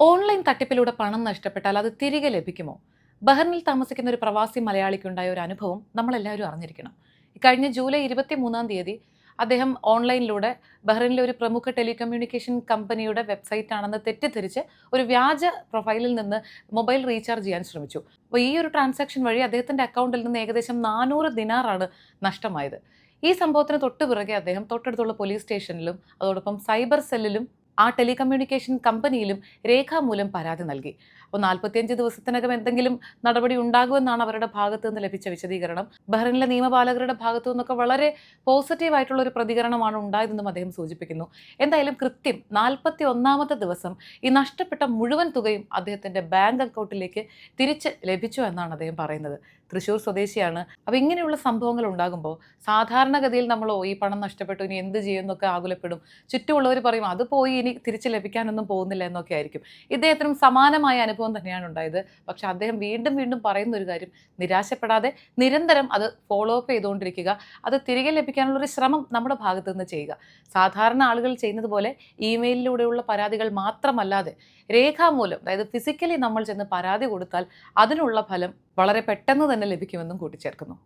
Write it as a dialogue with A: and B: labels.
A: Online തട്ടിപ്പിലൂടെ പണം നഷ്ടപ്പെട്ടാൽ അത് തിരികെ ലഭിക്കുമോ? ബഹ്റിനിൽ താമസിക്കുന്ന ഒരു പ്രവാസി മലയാളിക്കുണ്ടായ ഒരു അനുഭവം നമ്മളെല്ലാവരും അറിഞ്ഞിരിക്കണം. കഴിഞ്ഞ ജൂലൈ ഇരുപത്തി മൂന്നാം തീയതി അദ്ദേഹം ഓൺലൈനിലൂടെ ബഹ്റിനിലെ ഒരു പ്രമുഖ ടെലികമ്മ്യൂണിക്കേഷൻ കമ്പനിയുടെ വെബ്സൈറ്റ് ആണെന്ന് തെറ്റിദ്ധരിച്ച് ഒരു വ്യാജ പ്രൊഫൈലിൽ നിന്ന് മൊബൈൽ റീചാർജ് ചെയ്യാൻ ശ്രമിച്ചു. അപ്പോൾ ഈ ഒരു ട്രാൻസാക്ഷൻ വഴി അദ്ദേഹത്തിന്റെ അക്കൗണ്ടിൽ നിന്ന് ഏകദേശം നാനൂറ് ദിനാറാണ് നഷ്ടമായത്. ഈ സംഭവത്തിന് തൊട്ട് പിറകെ അദ്ദേഹം തൊട്ടടുത്തുള്ള പോലീസ് സ്റ്റേഷനിലും അതോടൊപ്പം സൈബർ സെല്ലിലും ആ ടെലികമ്മ്യൂണിക്കേഷൻ കമ്പനിയിലും രേഖാമൂലം പരാതി നൽകി. അപ്പോൾ നാൽപ്പത്തിയഞ്ച് ദിവസത്തിനകം എന്തെങ്കിലും നടപടി ഉണ്ടാകുമെന്നാണ് അവരുടെ ഭാഗത്തു നിന്ന് ലഭിച്ച വിശദീകരണം. ബഹ്റിനിലെ നിയമപാലകരുടെ ഭാഗത്തു നിന്നൊക്കെ വളരെ പോസിറ്റീവ് ആയിട്ടുള്ള ഒരു പ്രതികരണമാണ് ഉണ്ടായതെന്നും അദ്ദേഹം സൂചിപ്പിക്കുന്നു. എന്തായാലും കൃത്യം നാൽപ്പത്തി ഒന്നാമത്തെ ദിവസം ഈ നഷ്ടപ്പെട്ട മുഴുവൻ തുകയും അദ്ദേഹത്തിന്റെ ബാങ്ക് അക്കൗണ്ടിലേക്ക് തിരിച്ച് ലഭിച്ചു എന്നാണ് അദ്ദേഹം പറയുന്നത്. തൃശ്ശൂർ സ്വദേശിയാണ്. അപ്പോൾ ഇങ്ങനെയുള്ള സംഭവങ്ങൾ ഉണ്ടാകുമ്പോൾ സാധാരണഗതിയിൽ നമ്മൾ ഈ പണം നഷ്ടപ്പെട്ടു ഇനി എന്ത് ചെയ്യുമെന്നൊക്കെ ആകുലപ്പെടും. ചുറ്റുമുള്ളവർ പറയും അത് പോയി ഇനി തിരിച്ച് ലഭിക്കാനൊന്നും പോകുന്നില്ല എന്നൊക്കെ ആയിരിക്കും. ഇദ്ദേഹത്തിനും സമാനമായ അനുഭവം തന്നെയാണ് ഉണ്ടായത്. പക്ഷെ അദ്ദേഹം വീണ്ടും വീണ്ടും പറയുന്ന ഒരു കാര്യം നിരാശപ്പെടാതെ നിരന്തരം അത് ഫോളോ അപ്പ് ചെയ്തുകൊണ്ടിരിക്കുക. അത് തിരികെ ലഭിക്കാനുള്ള ഒരു ശ്രമം നമ്മുടെ ഭാഗത്തു നിന്ന് ചെയ്യുക. സാധാരണ ആളുകൾ ചെയ്യുന്നത് പോലെ ഇമെയിലിലൂടെയുള്ള പരാതികൾ മാത്രമല്ലാതെ രേഖാമൂലം അതായത് ഫിസിക്കലി നമ്മൾ ചെന്ന് പരാതി കൊടുത്താൽ അതിനുള്ള ഫലം വളരെ പെട്ടെന്ന് തന്നെ ലഭിക്കുമെന്നും കൂട്ടിച്ചേർക്കുന്നു